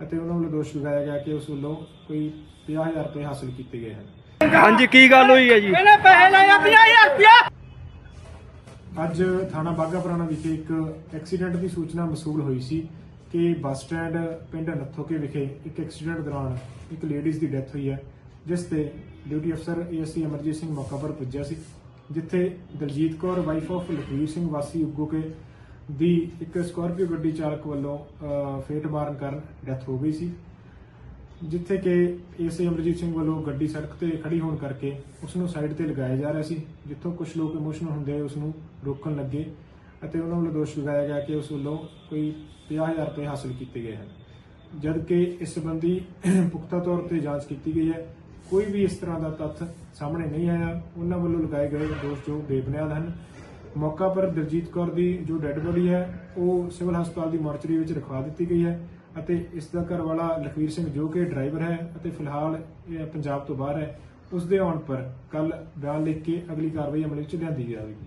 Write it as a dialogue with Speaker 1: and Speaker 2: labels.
Speaker 1: ਅਤੇ ਉਹਨਾਂ ਵੱਲੋਂ ਦੋਸ਼ ਲਗਾਇਆ ਗਿਆ ਕਿ ਉਸ ਵੱਲੋਂ ਕੋਈ 50000 ਰੁਪਏ ਹਾਸਲ ਕੀਤੇ ਗਏ ਹਨ।
Speaker 2: ਹਾਂਜੀ ਕੀ ਗੱਲ ਹੋਈ ਹੈ ਜੀ?
Speaker 3: ਇਹਨੇ ਪੈਸੇ ਲਏ ਆ 50000 ਰੁਪਇਆ।
Speaker 1: ਅੱਜ ਥਾਣਾ ਬਾਘਾ ਪੁਰਾਣਾ ਵਿਖੇ ਇੱਕ ਐਕਸੀਡੈਂਟ ਦੀ ਸੂਚਨਾ ਮਸੂਲ ਹੋਈ ਸੀ ਕਿ ਬੱਸ ਸਟੈਂਡ ਪਿੰਡ ਨੱਥੋਕੇ ਵਿਖੇ ਇੱਕ ਐਕਸੀਡੈਂਟ ਦੌਰਾਨ ਇੱਕ ਲੇਡੀਜ਼ ਦੀ ਡੈਥ ਹੋਈ ਹੈ ਜਿਸ ਤੇ ਡਿਊਟੀ ਅਫਸਰ ਏਐਸਸੀ ਅਮਰਜੀਤ ਸਿੰਘ ਮੌਕਾ ਪਰ ਪੁੱਜਿਆ ਸੀ ਜਿੱਥੇ ਦਲਜੀਤ ਕੌਰ ਵਾਈਫ ਆਫ ਲਖਵੀਰ ਸਿੰਘ ਵਾਸੀ ਉਗੋਕੇ ਦੀ ਇੱਕ ਸਕਾਰਪੀਓ ਗੱਡੀ ਚਾਲਕ ਵੱਲੋਂ ਫੇਟ ਮਾਰਨ ਕਾਰਨ ਡੈਥ ਹੋ ਗਈ ਸੀ, ਜਿੱਥੇ ਕਿ ਏਸੇ ਅਮਰਜੀਤ ਸਿੰਘ ਵੱਲੋਂ ਗੱਡੀ ਸੜਕ ਤੇ ਖੜੀ ਹੋਣ ਕਰਕੇ ਉਸ ਨੂੰ ਸਾਈਡ ਤੇ ਲਗਾਇਆ ਜਾ ਰਿਹਾ ਸੀ, ਜਿੱਥੋਂ ਕੁਝ ਲੋਕ ਇਮੋਸ਼ਨਲ ਹੁੰਦੇ ਉਸ ਨੂੰ ਰੋਕਣ ਲੱਗੇ ਅਤੇ ਉਹਨਾਂ ਵੱਲੋਂ ਦੋਸ਼ ਲਗਾਇਆ ਗਿਆ ਕਿ ਉਸ ਵੱਲੋਂ ਕੋਈ 50000 ਰੁਪਏ ਹਾਸਲ ਕੀਤੇ ਗਏ ਹਨ। ਜਦ ਕਿ ਇਸ ਸੰਬੰਧੀ ਪੁਖਤਾ ਤੌਰ ਤੇ ਜਾਂਚ ਕੀਤੀ ਗਈ ਹੈ, ਕੋਈ ਵੀ ਇਸ ਤਰ੍ਹਾਂ ਦਾ ਤੱਥ ਸਾਹਮਣੇ ਨਹੀਂ ਆਇਆ। ਉਹਨਾਂ ਵੱਲੋਂ ਲਗਾਏ ਗਏ ਦੋਸ਼ ਜੋ ਬੇਬੁਨਿਆਦ ਹਨ। ਮੌਕਾ ਪਰ ਦਲਜੀਤ ਕੌਰ ਦੀ ਜੋ ਡੈੱਡ ਬੋਡੀ ਹੈ, ਉਹ ਸਿਵਲ ਹਸਪਤਾਲ ਦੀ ਮੋਰਚਰੀ ਵਿੱਚ ਰਖਵਾ ਦਿੱਤੀ ਗਈ ਹੈ ਅਤੇ ਇਸ ਦਾ ਘਰ ਵਾਲਾ ਲਖਵੀਰ ਸਿੰਘ ਜੋ ਕਿ ਡਰਾਈਵਰ ਹੈ ਅਤੇ ਫਿਲਹਾਲ ਇਹ ਪੰਜਾਬ ਤੋਂ ਬਾਹਰ ਹੈ, ਉਸ ਦੇ ਆਉਣ ਪਰ ਕੱਲ ਬਿਆਨ ਲਿਖ ਕੇ ਅਗਲੀ ਕਾਰਵਾਈ ਅਮਲ ਵਿੱਚ ਲਿਆਂਦੀ ਜਾਵੇਗੀ।